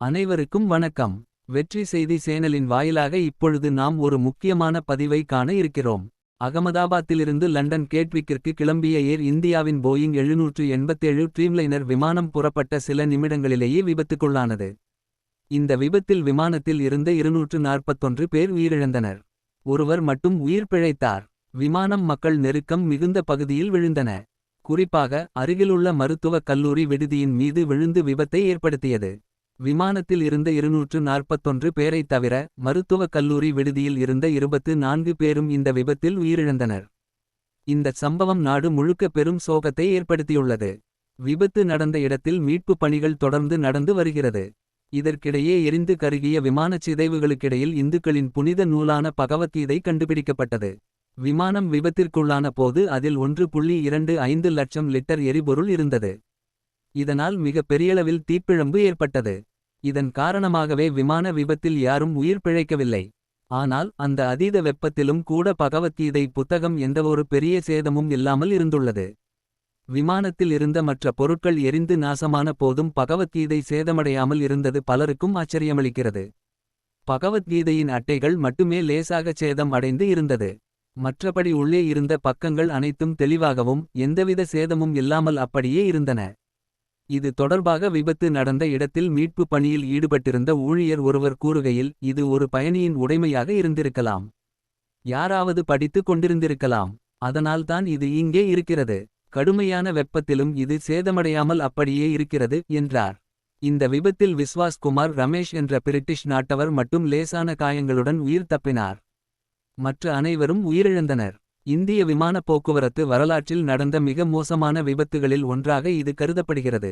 அனைவருக்கும் வணக்கம். வெற்றி செய்தி சேனலின் வாயிலாக இப்பொழுது நாம் ஒரு முக்கியமான பதிவை காண இருக்கிறோம். அகமதாபாத்திலிருந்து லண்டன் கேட்விக்கிற்கு கிளம்பிய ஏர் இந்தியாவின் போயிங் எழுநூற்று எண்பத்தேழு ட்ரீம்லைனர் விமானம் புறப்பட்ட சில நிமிடங்களிலேயே விபத்துக்குள்ளானது. இந்த விபத்தில் விமானத்தில் இருந்த இருநூற்று நாற்பத்தொன்று பேர் உயிரிழந்தனர். ஒருவர் மட்டும் உயிர் பிழைத்தார். விமானம் மக்கள் நெருக்கம் மிகுந்த பகுதியில் விழுந்தன. குறிப்பாக அருகிலுள்ள மருத்துவக் கல்லூரி விடுதியின் மீது விழுந்து விபத்தை ஏற்படுத்தியது. விமானத்தில் இருந்த இருநூற்று நாற்பத்தொன்று பேரைத் தவிர மருத்துவக் கல்லூரி விடுதியில் இருந்த இருபத்து நான்கு பேரும் இந்த விபத்தில் உயிரிழந்தனர். இந்தச் சம்பவம் நாடு முழுக்க பெரும் சோகத்தை ஏற்படுத்தியுள்ளது. விபத்து நடந்த இடத்தில் மீட்புப் பணிகள் தொடர்ந்து நடந்து வருகிறது. இதற்கிடையே எரிந்து கருகிய விமானச் சிதைவுகளுக்கிடையில் இந்துக்களின் புனித நூலான பகவத்கீதை கண்டுபிடிக்கப்பட்டது. விமானம் விபத்திற்குள்ளான போது அதில் ஒன்று புள்ளி இரண்டு ஐந்து லட்சம் லிட்டர் எரிபொருள் இருந்தது. இதனால் மிக பெரியளவில் தீப்பிழம்பு ஏற்பட்டது. இதன் காரணமாகவே விமான விபத்தில் யாரும் உயிர் பிழைக்கவில்லை. ஆனால் அந்த அதீத வெப்பத்திலும் கூட பகவத்கீதை புத்தகம் எந்தவொரு பெரிய சேதமும் இல்லாமல் இருந்துள்ளது. விமானத்தில் இருந்த மற்ற பொருட்கள் எரிந்து நாசமான போதும் பகவத்கீதை சேதமடையாமல் இருந்தது பலருக்கும் ஆச்சரியமளிக்கிறது. பகவத்கீதையின் அட்டைகள் மட்டுமே லேசாகச் சேதம் அடைந்து இருந்தது. மற்றபடி உள்ளே இருந்த பக்கங்கள் அனைத்தும் தெளிவாகவும் எந்தவித சேதமும் இல்லாமல் அப்படியே இருந்தன. இது தொடர்பாக விபத்து நடந்த இடத்தில் மீட்பு பணியில் ஈடுபட்டிருந்த ஊழியர் ஒருவர் கூறுகையில் இது ஒரு பயணியின் உடைமையாக இருந்திருக்கலாம். யாராவது படித்து கொண்டிருந்திருக்கலாம். அதனால்தான் இது இங்கே இருக்கிறது. கடுமையான வெப்பத்திலும் இது சேதமடையாமல் அப்படியே இருக்கிறது என்றார். இந்த விபத்தில் விஸ்வாஸ் குமார் ரமேஷ் என்ற பிரிட்டிஷ் நாட்டவர் மட்டும் லேசான காயங்களுடன் உயிர் தப்பினார். மற்ற அனைவரும் உயிரிழந்தனர். இந்திய விமானப் போக்குவரத்து வரலாற்றில் நடந்த மிக மோசமான விபத்துகளில் ஒன்றாக இது கருதப்படுகிறது.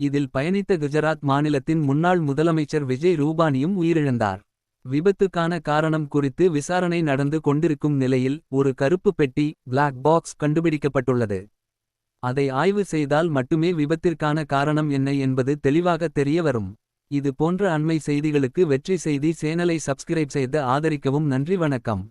இதில் பயணித்த குஜராத் மாநிலத்தின் முன்னாள் முதலமைச்சர் விஜய் ரூபானியும் உயிரிழந்தார். விபத்துக்கான காரணம் குறித்து விசாரணை நடந்து கொண்டிருக்கும் நிலையில் ஒரு கருப்பு பெட்டி பிளாக் பாக்ஸ் கண்டுபிடிக்கப்பட்டுள்ளது. அதை ஆய்வு செய்தால் மட்டுமே விபத்திற்கான காரணம் என்ன என்பது தெளிவாக தெரிய வரும். இது போன்ற அண்மை செய்திகளுக்கு வெற்றி செய்தி சேனலை சப்ஸ்கிரைப் செய்து ஆதரிக்கவும் நன்றி வணக்கம்.